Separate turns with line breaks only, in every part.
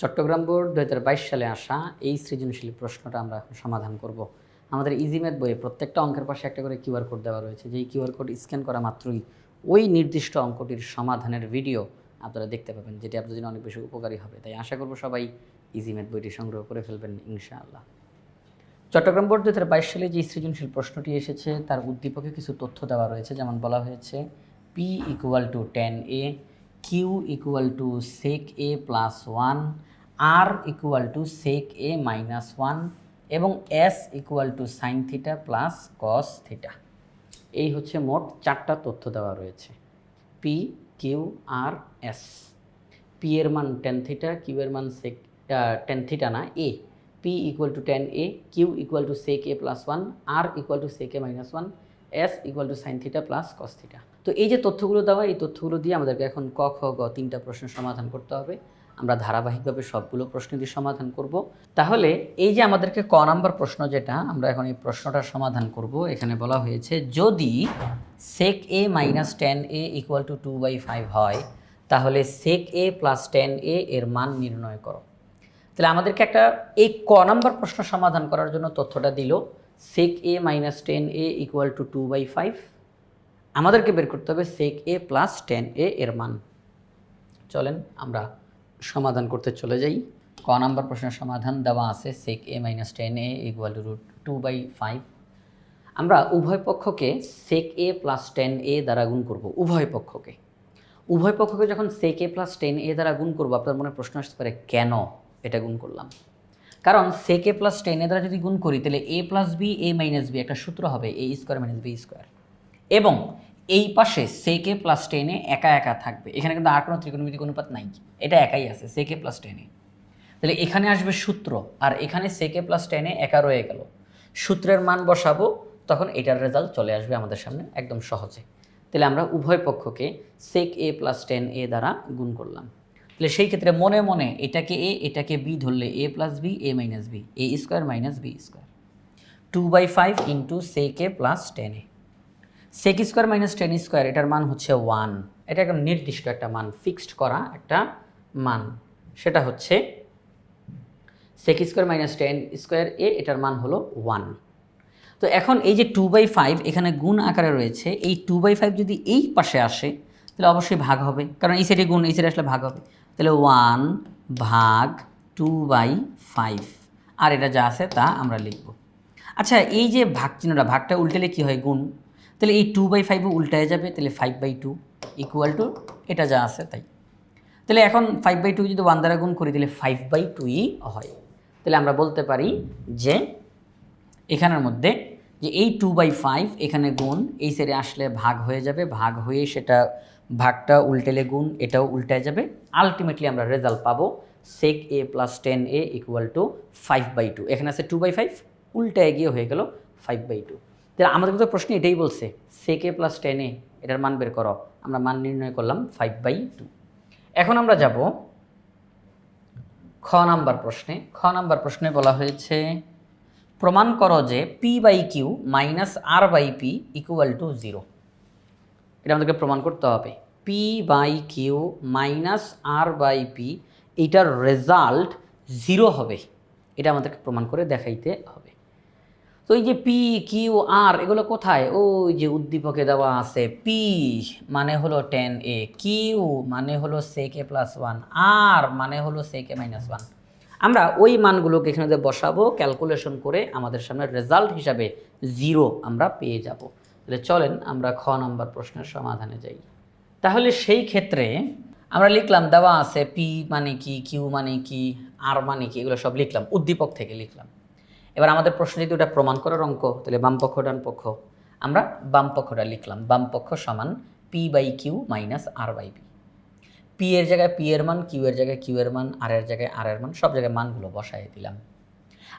Chittagong board দু হাজার বাইশ সালে আসা এই সৃজনশীল প্রশ্নটা আমরা এখন সমাধান করব। আমাদের ইজিমেথ বইয়ে প্রত্যেকটা অঙ্কের পাশে একটা করে কিউআর কোড দেওয়া রয়েছে। যেই কিউআর কোড স্ক্যান করা মাত্রই ওই নির্দিষ্ট অঙ্কটির সমাধানের ভিডিও আপনারা দেখতে পাবেন, যেটি আপনাদের জন্য অনেক বেশি উপকারী হবে। তাই আশা করব সবাই ইজিমেথ বইটি সংগ্রহ করে ফেলবেন ইনশাআল্লাহ। চট্টগ্রাম বোর্ড দু সালে যে সৃজনশীল প্রশ্নটি এসেছে, তার উদ্দীপকে কিছু তথ্য দেওয়া রয়েছে। যেমন বলা হয়েছে P equal to tan A Q equal to sec A plus one R equal to sec A minus one এবং S equal to sine theta plus cos theta এই হচ্ছে মোট চারটা তথ্য দেওয়া রয়েছে। P Q R S P এর মান টেন থিটা কিউ এর মান সেক টেন থিটা না এ P equal to tan A Q equal to sec A plus one R equal to sec A minus one S equal to sine theta plus cos theta তো এই যে তথ্যগুলো দেওয়া, এই তথ্যগুলো দিয়ে আমাদেরকে এখন ক, খ, গ তিনটা প্রশ্নের সমাধান করতে হবে। আমরা ধারাবাহিকভাবে সবগুলো প্রশ্ন দিয়ে সমাধান করব। তাহলে এই যে আমাদেরকে ক নাম্বার প্রশ্ন যেটা, আমরা এখন এই প্রশ্নটার সমাধান করব। এখানে বলা হয়েছে, যদি sec A minus tan A equal to two by five হয়, তাহলে সেক এ প্লাস টেন এ এর মান নির্ণয় করো। তাহলে আমাদেরকে একটা এই ক নাম্বার প্রশ্ন সমাধান করার জন্য তথ্যটা দিল। Sec A minus tan A equal to two by five আমাদেরকে বের করতে হবে সেক এ প্লাস টেন এ এর মান। চলেন আমরা সমাধান করতে চলে যাই। ক নাম্বার প্রশ্নের সমাধান দেওয়া আছে sec A minus tan A equal to root two by five আমরা উভয় পক্ষকে সেক এ প্লাস টেন এ দ্বারা গুণ করব, উভয় পক্ষকে। উভয় পক্ষকে যখন সেক এ প্লাস টেন এ দ্বারা গুণ করব, আপনার মনে প্রশ্ন আসতে পারে, কেন এটা গুণ করলাম? কারণ সেক এ প্লাস টেন দ্বারা যদি গুণ করি, তাহলে A plus B A minus B একটা সূত্র হবে A square minus B square এবং এই পাশে সেকে প্লাস টেনে একা একা থাকবে। এখানে কিন্তু আর কোনো ত্রিকোণমিতিক অনুপাত নাই। এটা একাই আছে সেকে প্লাস টেনে তাহলে এখানে আসবে সূত্র, আর এখানে সেকে প্লাস টেনে একা রয়ে গেল। সূত্রের মান বসাবো, তখন এটার রেজাল্ট চলে আসবে আমাদের সামনে একদম সহজে। তাহলে আমরা উভয় পক্ষকে সেক এ প্লাস টেন এ দ্বারা গুণ করলাম। তাহলে সেই ক্ষেত্রে মনে মনে এটাকে এ, এটাকে বি ধরলে A plus B A minus B A square minus B square two by five into sec A plus tan A sec square minus tan square এটার মান হচ্ছে ওয়ান এটা একদম নির্দিষ্ট একটা মান ফিক্সড করা একটা মান। সেটা হচ্ছে sec square minus tan square A এটার মান হলো ওয়ান তো এখন এই যে টু বাই ফাইভ এখানে গুণ আকারে রয়েছে, এই টু বাই ফাইভ যদি এই পাশে আসে, তাহলে অবশ্যই ভাগ হবে। কারণ এই সাইডে গুণ, এই সাইডে আসলে ভাগ হবে। তাহলে ওয়ান ভাগ টু বাই ফাইভ আর এটা যা আছে তা আমরা লিখব। আচ্ছা এই যে ভাগ চিহ্নটা ভাগটা উল্টালে কী হয় গুণ? তাহলে এই টু বাই ফাইভও উল্টায় যাবে, তাহলে five by two equal to এটা যা আছে তাই। তাহলে এখন ফাইভ বাই টু যদি ওয়ান দ্বারা গুণ করি, তাহলে ফাইভ বাই টুই হয়। তাহলে আমরা বলতে পারি যে এখানের মধ্যে যে এই টু বাই ফাইভ এখানে গুণ, এই সাইডে আসলে ভাগ হয়ে যাবে, ভাগ হয়ে সেটা ভাগটা উল্টেলে গুণ এটাও উল্টে যাবে। আলটিমেটলি আমরা রেজাল্ট পাবো sec A plus tan A equal to five by two এখানে আছে টু বাই ফাইভ উল্টায় গিয়ে হয়ে গেল ফাইভ বাই টু তাহলে আমাদের কিন্তু প্রশ্ন এটাই বলছে সেক এ প্লাস টেন এ এটার মান বের করো। আমরা মান নির্ণয় করলাম ফাইভ বাই টু এখন আমরা যাব খ নাম্বার প্রশ্নে। খ নাম্বার প্রশ্নে বলা হয়েছে, প্রমাণ করো যে P by Q minus R by P equal to zero এটা আমাদেরকে প্রমাণ করতে হবে। P by Q minus R by P এইটার রেজাল্ট জিরো হবে। এটা আমাদেরকে প্রমাণ করে দেখাইতে হবে। তো এই যে পি কিউ আর এগুলো কোথায়? ওই যে উদ্দীপকে দেওয়া আছে পি মানে হলো টেন এ কিউ মানে হলো সেক এ প্লাস ওয়ান আর মানে হলো সেক এ মাইনাস ওয়ান আমরা ওই মানগুলোকে এখানে বসাবো ক্যালকুলেশন করে আমাদের সামনে রেজাল্ট হিসাবে জিরো আমরা পেয়ে যাব। তাহলে চলেন আমরা খ নম্বর প্রশ্নের সমাধানে যাই। তাহলে সেই ক্ষেত্রে আমরা লিখলাম দেওয়া আছে পি মানে কি কিউ মানে কি আর মানে কি, এগুলো সব লিখলাম, উদ্দীপক থেকে লিখলাম। এবার আমাদের প্রশ্ন যদি ওটা প্রমাণ করার অঙ্ক, তাহলে বামপক্ষ ডান পক্ষ। আমরা বাম পক্ষটা লিখলাম বামপক্ষ সমান P by Q minus R by P P এর জায়গায় পি এর মান কিউ এর জায়গায় কিউ এর মান আর এর জায়গায় আর এর মান, সব জায়গায় মানগুলো বসাই দিলাম।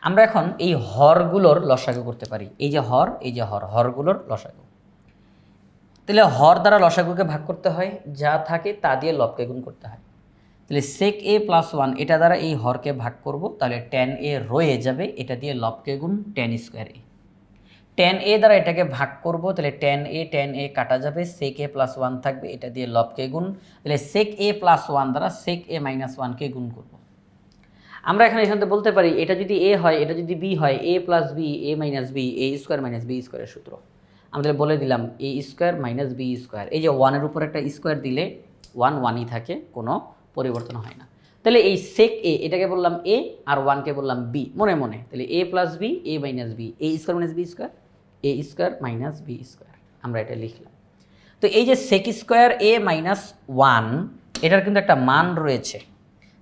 আমরা এখন এই হরগুলোর লসাগু করতে পারি। এই যে হর, এই যে হর, হরগুলোর লসাগু। তাহলে হর দ্বারা লসাগুকে ভাগ করতে হয়, যা থাকে তা দিয়ে লবকে গুণ করতে হয়। তাহলে সেক এ প্লাস ওয়ান এটা দ্বারা এই হরকে ভাগ করব, তাহলে টেন এ রয়ে যাবে, এটা দিয়ে লবকে গুণ tan square A tan A দ্বারা এটাকে ভাগ করব, তাহলে টেন এ টেন এ কাটা যাবে সেক এ প্লাস ওয়ান থাকবে, এটা দিয়ে লবকে গুণ। তাহলে সেক এ প্লাস ওয়ান দ্বারা সেক এ মাইনাস ওয়ানকে গুণ করব। আমরা এখানে এখান থেকে বলতে পারি, এটা যদি এ হয়, এটা যদি বি হয় A plus B A minus B A square minus B স্কোয়ারের সূত্র। আমাদের বলে দিলাম A square minus B square এই যে ওয়ানের উপর একটা স্কোয়ার দিলে ওয়ান ওয়ানই থাকে, কোনো পরিবর্তন হয় না। তাহলে এই সেক এ এটাকে বললাম এ আর ওয়ানকে বললাম বি মনে মনে। তাহলে A plus B A minus B A square minus B square A square minus B square আমরা এটা লিখলাম। তো এই যে sec square A minus one এটার কিন্তু একটা মান রয়েছে।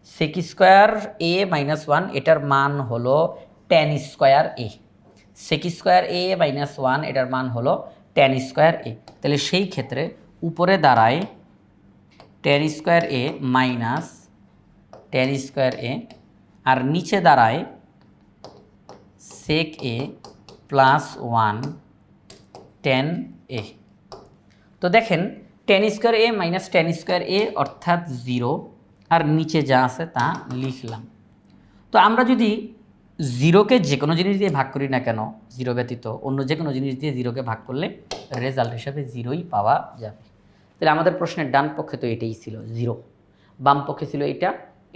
Sec square A minus one এটার মান হলো tan square A sec square A minus one এটার মান হলো টেন স্কোয়ার এ তাহলে সেই ক্ষেত্রে উপরে দাঁড়ায় tan square A minus tan square A আর নিচে দাঁড়ায় sec A plus one tan A তো দেখেন tan square A minus tan square A অর্থাৎ জিরো আর নিচে যা আছে তা লিখলাম। তো আমরা যদি জিরোকে যে কোনো জিনিস দিয়ে ভাগ করি না কেন, জিরো ব্যতীত অন্য যে কোনো জিনিস দিয়ে জিরোকে ভাগ করলে রেজাল্ট হিসাবে জিরোই পাওয়া যাবে। তাহলে আমাদের প্রশ্নের ডান পক্ষে তো এটাই ছিল, জিরো। বাম পক্ষে ছিল এটা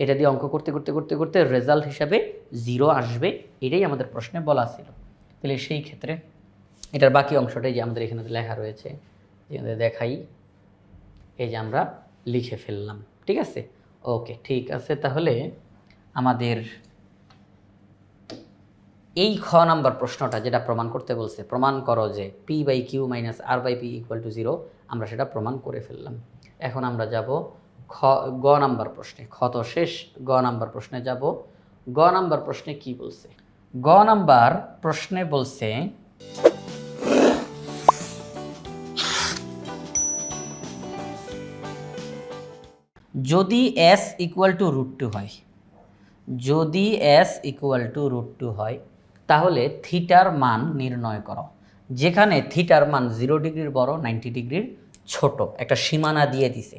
এটা দিয়ে অঙ্ক করতে করতে করতে করতে রেজাল্ট হিসাবে জিরো আসবে, এটাই আমাদের প্রশ্নে বলা ছিল। তাহলে সেই ক্ষেত্রে এটার বাকি অংশটাই যে আমাদের এখানে লেখা রয়েছে, যে দেখাই, এই যে আমরা লিখে ফেললাম, ঠিক আছে? ওকে, ঠিক আছে, তাহলে আমাদের এই খ নাম্বার প্রশ্নটা যেটা প্রমাণ করতে বলছে, প্রমাণ করো যে P by Q minus R by P equal to zero আমরা সেটা প্রমাণ করে ফেললাম। এখন আমরা যাব খ, গ নাম্বার প্রশ্নে, খ তো শেষ, গ নাম্বার প্রশ্নে যাব। গ নাম্বার প্রশ্নে কি বলছে? গ নাম্বার প্রশ্নে বলছে যদি S equal to root two হয়, যদি S equal to root two হয়, তাহলে থিটার মান নির্ণয় করো। যেখানে থিটার মান জিরো ডিগ্রির বড় নাইনটি ডিগ্রির ছোট, একটা সীমানা দিয়ে দিছে।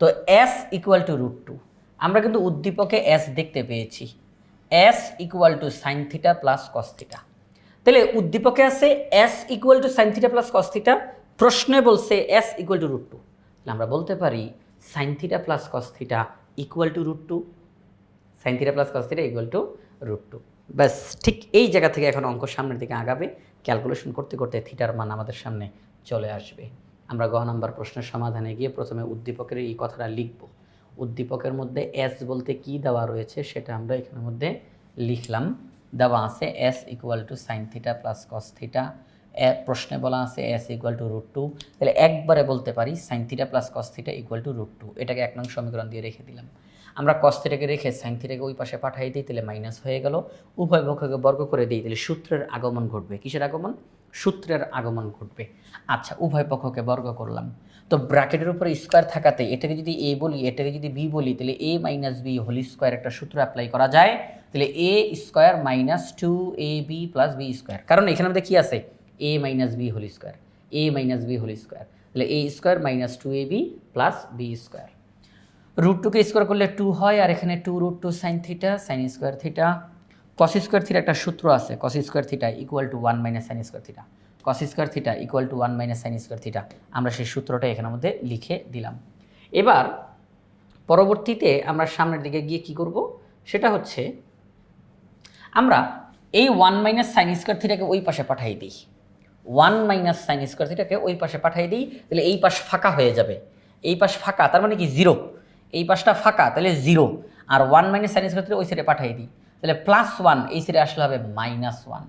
তো S equal to root two আমরা কিন্তু উদ্দীপকে এস দেখতে পেয়েছি। S equal to sine theta plus cos theta তাহলে উদ্দীপকে আছে S equal to sine theta plus cos theta প্রশ্নে বলছে S equal to root two আমরা বলতে পারি sine theta plus cos theta equal to root two sine theta plus cos theta equal to root two ব্যাস, ঠিক এই জায়গা থেকে এখন অঙ্ক সামনের দিকে আগাবে। ক্যালকুলেশন করতে করতে থিটার মান আমাদের সামনে চলে আসবে। আমরা গ নাম্বার প্রশ্নের সমাধানে গিয়ে প্রথমে উদ্দীপকের এই কথাটা লিখব। উদ্দীপকের মধ্যে এস বলতে কি দেওয়া রয়েছে সেটা আমরা এখানের মধ্যে লিখলাম। দেওয়া আছে S equal to sine theta plus cos theta প্রশ্নে বলা আছে S equal to root two. তাহলে একবারে বলতে পারি sine theta plus cos theta equal to root two. এটাকে এক নং সমীকরণ দিয়ে রেখে দিলাম। আমরা কস থিটাকে রেখে সাইন থিটাকে ওই পাশে পাঠিয়ে দিই, তাহলে মাইনাস হয়ে গেল। উভয় পক্ষকে বর্গ করে দিই, তাহলে সূত্রের আগমন ঘটবে। কিসের আগমন? সূত্রের আগমন ঘটবে। আচ্ছা উভয় পক্ষকে বর্গ করলাম। তো ব্র্যাকেটের উপরে স্কোয়ার থাকাতে এটাকে যদি এ বলি, এটাকে যদি বি বলি, তাহলে A minus B whole square একটা সূত্র অ্যাপ্লাই করা যায়। তাহলে A square minus two A B plus B square. কারণ এখানে আমাদের কী আছে? A minus B whole square A minus B whole square তাহলে A square minus two A B plus B square root টুকে স্কোয়ার করলে টু হয়, আর এখানে two root two sine theta sine square theta cos square theta একটা সূত্র আছে cos square theta equal to one minus sine square theta cos square theta equal to one minus sine square theta আমরা সেই সূত্রটা এখানের মধ্যে লিখে দিলাম। এবার, পরবর্তীতে আমরা সামনের দিকে গিয়ে কি করব? সেটা হচ্ছে, আমরা এই ওয়ান মাইনাস সাইন স্কোয়ার থিটাকে ওই পাশে পাঠিয়ে দিই। ওয়ান মাইনাস সাইন স্কোয়ার থিটাকে ওই পাশে পাঠিয়ে দিই, তাহলে এই পাশ ফাঁকা হয়ে যাবে। এই পাশ ফাঁকা, তার মানে কি? জিরো। এই পাশটা ফাঁকা, তাহলে জিরো। আর one minus sine square theta ওই সাইডে পাঠিয়ে দিই। তাহলে প্লাস ওয়ান এই সাইডে আসলে হবে minus one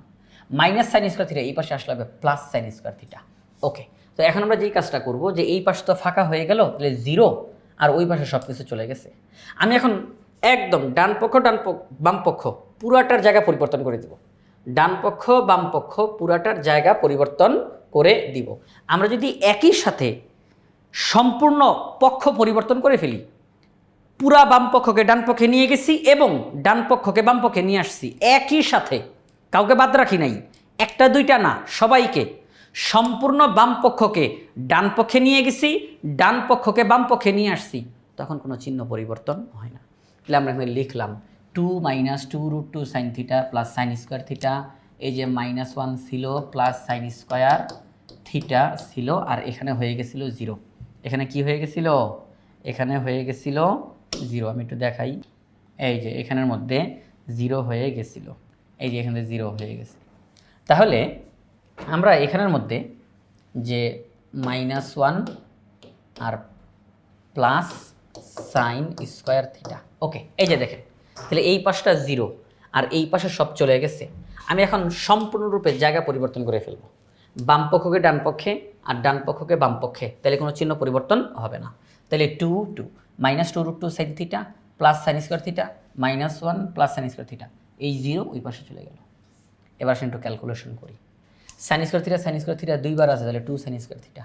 minus sine square theta এই পাশে আসলে হবে plus sine square theta. Okay তো এখন আমরা যেই কাজটা করব, যে এই পাশ তো ফাঁকা হয়ে গেল, তাহলে জিরো, আর ওই পাশে সব কিছু চলে গেছে। আমি এখন একদম ডান পক্ষ ডান পক্ষ, বাম পক্ষ, পুরাটার জায়গা পরিবর্তন করে দেব। ডান পক্ষ বাম পক্ষ পুরাটার জায়গা পরিবর্তন করে দিব। আমরা যদি একই সাথে সম্পূর্ণ পক্ষ পরিবর্তন করে ফেলি, পুরা বাম পক্ষকে ডান পক্ষে নিয়ে গেছি এবং ডান পক্ষকে বাম পক্ষে নিয়ে আসছি, একই সাথে কাউকে বাদ রাখি নাই, একটা দুইটা না, সবাইকে সম্পূর্ণ বাম পক্ষকে ডান পক্ষে নিয়ে গেছি ডান পক্ষকে বাম পক্ষে নিয়ে আসছি, তখন কোনো চিহ্ন পরিবর্তন হয় না। তাহলে আমরা এখানে লিখলাম two minus two root two sine theta plus sine square theta এই যে মাইনাস ওয়ান ছিল প্লাস সাইন স্কোয়ার থিটা ছিল, আর এখানে হয়ে গেছিল জিরো এখানে কি হয়ে গেছিল? এখানে হয়ে গেছিল জিরো আমি একটু দেখাই। এই যে এখানের মধ্যে জিরো হয়ে গেছিল। এই যে এখানে জিরো হয়ে গেছে। তাহলে আমরা এখানের মধ্যে যে মাইনাস ওয়ান আর plus sine square theta okay এই যে দেখেন। তাহলে এই পাশটা জিরো আর এই পাশে সব চলে গেছে। আমি এখন সম্পূর্ণরূপে জায়গা পরিবর্তন করে ফেলব। বাম পক্ষকে ডান পক্ষে, আর ডান পক্ষকে বাম পক্ষে। তাহলে কোনো চিহ্ন পরিবর্তন হবে না। তাহলে two two minus two root two sine theta plus sine square theta minus one plus sine square theta এই জিরো ওই পাশে চলে গেল। এবার সে একটু ক্যালকুলেশন করি। Sine square theta sine square theta দুইবার আছে, তাহলে two sine square theta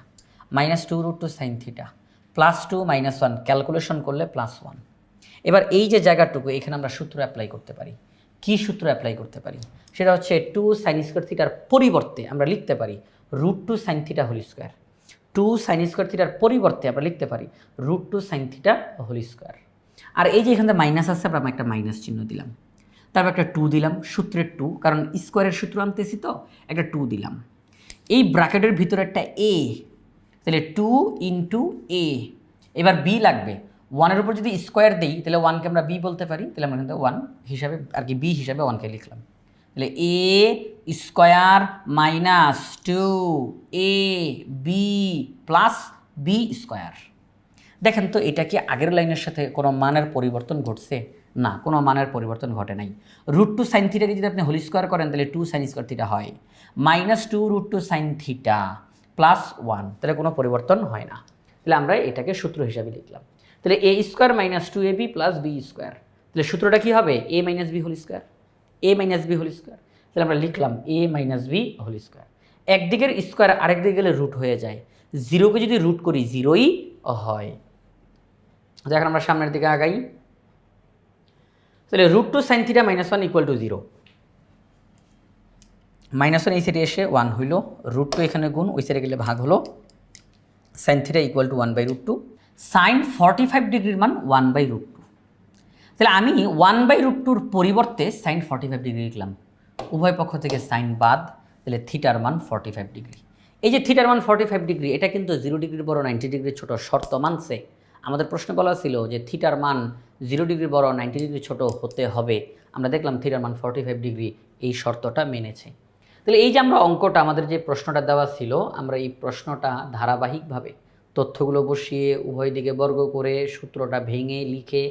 minus two root two sine theta plus two minus one calculation করলে প্লাস ওয়ান এবার এই যে জায়গাটুকু, এখানে আমরা সূত্র অ্যাপ্লাই করতে পারি। কি সূত্র অ্যাপ্লাই করতে পারি? সেটা হচ্ছে টু সাইন স্কোয়ার থিটার পরিবর্তে আমরা লিখতে পারি root two sine theta whole square two sine square থিটার পরিবর্তে আমরা লিখতে পারি root two sine theta whole square আর এই যে এখানে মাইনাস আছে, আমরা একটা মাইনাস চিহ্ন দিলাম। তারপর একটা টু দিলাম, সূত্রের টু কারণ স্কোয়ারের সূত্র আনতেছি তো, একটা টু দিলাম। এই ব্র্যাকেটের ভিতরে একটা এ তাহলে টু ইন্টু এ এবার বি লাগবে। ওয়ানের উপর যদি স্কোয়ার দিই, তাহলে ওয়ানকে আমরা বি বলতে পারি, তাহলে আমরা কিন্তু ওয়ান হিসাবে, আর কি বি হিসাবে ওয়ানকে লিখলাম। তাহলে A square minus two A B plus B square. দেখেন তো, এটা কি আগের লাইনের সাথে কোনো মানের পরিবর্তন ঘটছে? না, কোনো মানের পরিবর্তন ঘটে নাই। রুট টু সাইন থিটাকে যদি আপনি হোল স্কোয়ার করেন, তাহলে টু সাইন স্কোয়ার থিটা হয়। Minus two root two sine theta plus one তাহলে কোনো পরিবর্তন হয় না। তাহলে আমরা এটাকে সূত্র হিসাবে লিখলাম। তাহলে A square minus two A B plus B square তাহলে সূত্রটা কী হবে? A minus B whole square A minus B whole square তাহলে আমরা লিখলাম A minus B whole square একদিকের square আরেক দিকে গেলে রুট হয়ে যায়। জিরোকে যদি রুট করি জিরোই হয়। দেখেন আমরা সামনের দিকে আগাই। তাহলে root two sine theta minus one equal to zero minus one এই সাইডে এসে ওয়ান হইল। রুট টু এখানে গুণ, ওই সাইডে গেলে ভাগ হলো। Sine theta equal to one by root two sine forty five ডিগ্রির মান ওয়ান বাই রুট টু তাহলে আমি ওয়ান বাই রুট টুর পরিবর্তে সাইন ফর্টি ফাইভ ডিগ্রি লিখলাম। উভয় পক্ষ থেকে সাইন বাদ, তাহলে থিটার মান ফর্টি ফাইভ ডিগ্রি এই যে থিটার মান ফর্টি ফাইভ ডিগ্রি এটা কিন্তু জিরো ডিগ্রির বড় নাইনটি ডিগ্রির ছোট শর্ত মানছে। আমাদের প্রশ্ন বলা ছিল যে থিটার মান জিরো ডিগ্রি বড় নাইনটি ডিগ্রি ছোট হতে হবে। আমরা দেখলাম থিটার মান ফর্টি ফাইভ ডিগ্রি এই শর্তটা মেনেছে। তাহলে এই যে আমরা অঙ্কটা, আমাদের যে প্রশ্নটা দেওয়া ছিল, আমরা এই প্রশ্নটা ধারাবাহিকভাবে তথ্যগুলো বসিয়ে উভয় দিকে বর্গ করে সূত্রটা ভেঙে লিখে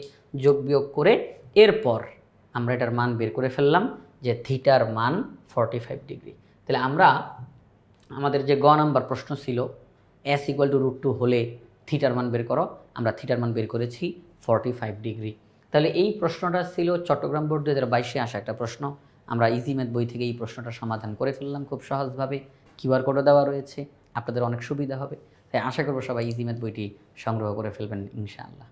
যোগ বিয়োগ করে এরপর আমরা এটার মান বের করে ফেললাম যে থিটার মান ফর্টি ফাইভ ডিগ্রি তাহলে আমরা আমাদের যে গ নাম্বার প্রশ্ন ছিল S equal to root two হলে থিটার মান বের করো, আমরা থিটার মান বের করেছি ফর্টি ফাইভ ডিগ্রি তাহলে এই প্রশ্নটা ছিল চট্টগ্রাম বোর্ড দু হাজার বাইশে আসা একটা প্রশ্ন। আমরা ইজি ম্যাথ বই থেকে এই প্রশ্নটা সমাধান করে ফেললাম খুব সহজভাবে। কিউআর কোডও দেওয়া রয়েছে, আপনাদের অনেক সুবিধা হবে। তাই আশা করব সবাই ইজি বইটি সংগ্রহ করে ফেলবেন ইনশাআল্লাহ।